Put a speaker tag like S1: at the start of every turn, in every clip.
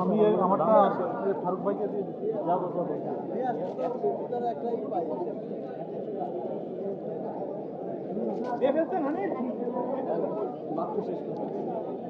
S1: আমি
S2: আমারটা ফারুক ভাইকে যাব দিয়ে ফেলছেন হানি এই ভর্তিটা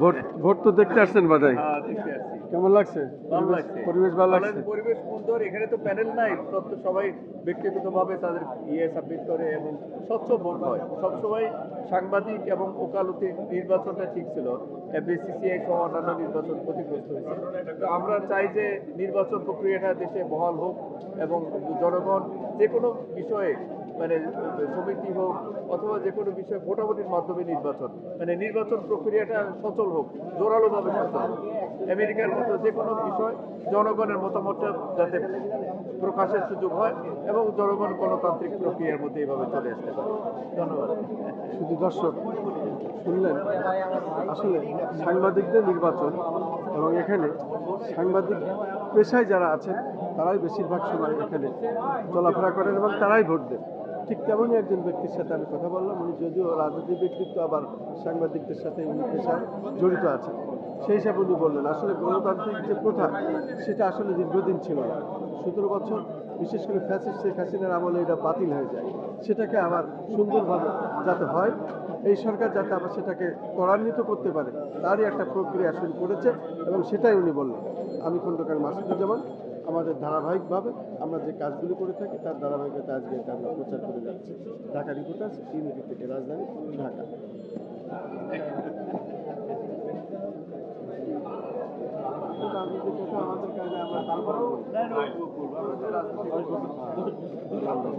S3: ভোট ভোট তো দেখতে আসছেন বাজাই
S4: হ্যাঁ
S3: কেমন লাগছে? পরিবেশ- ভালো লাগছে?
S4: পরিবেশ সুন্দর এখানে তো প্যানেল নাই তো সবাই ব্যক্তিগতভাবে তাদের ইয়ে সাবমিট করে এবং স্বচ্ছ ভোট হয়। সবসময় সাংবাদিক এবং ওকালতি নির্বাচনটা ঠিক ছিল। বিসিসিআই সহ অন্যান্য নির্বাচন ক্ষতিগ্রস্ত হয়েছে। তো আমরা চাই যে নির্বাচন প্রক্রিয়াটা দেশে বহাল হোক এবং জনগণ যে কোনো বিষয়ে মানে সমিতি হোক অথবা যে কোনো বিষয়ে ভোটাভুটির মাধ্যমে নির্বাচন মানে নির্বাচন প্রক্রিয়াটা সচল হোক, জোরালোভাবে সচল হোক। আমেরিকার মতো যে কোনো বিষয় জনগণের মতামতটা যাতে প্রকাশের সুযোগ হয় এবং জনগণ গণতান্ত্রিক প্রক্রিয়ার মধ্যে এইভাবে চলে আসতে পারে। ধন্যবাদ।
S3: শুধু দর্শক, শুনলেন? আসলে সাংবাদিকদের নির্বাচন এবং এখানে সাংবাদিক পেশায় যারা আছেন, তারাই বেশিরভাগ সময় এখানে চলাফেরা করেন এবং তারাই ভোট দেন। ঠিক তেমনই একজন ব্যক্তির সাথে আমি কথা বললাম। উনি যদিও রাজনৈতিক ব্যক্তিত্ব, আবার সাংবাদিকদের সাথে উনি পেশায় জড়িত আছেন। সেই হিসাবে উনি বললেন, আসলে গণতান্ত্রিক যে প্রথা, সেটা আসলে দীর্ঘদিন ছিল না। সতেরো বছর, বিশেষ করে ফ্যাসিস্ট শেখ হাসিনার আমলে এটা বাতিল হয়ে যায়। সেটাকে আবার সুন্দরভাবে যাতে হয়, এই সরকার যাতে আবার সেটাকে ত্বরান্বিত করতে পারে, তারই একটা প্রক্রিয়া শুরু করেছে এবং সেটাই উনি বললেন। আমি খন্দকার মাসুদুজ্জামান আমাদের ধারাবাহিকভাবে আমরা যে কাজগুলো করে থাকি, তার ধারাবাহিকতা আজকে আমরা প্রচার করে যাচ্ছি। ঢাকা রিপোর্টার্স ইউনিটি থেকে রাজধানী? ঢাকা। আমাদের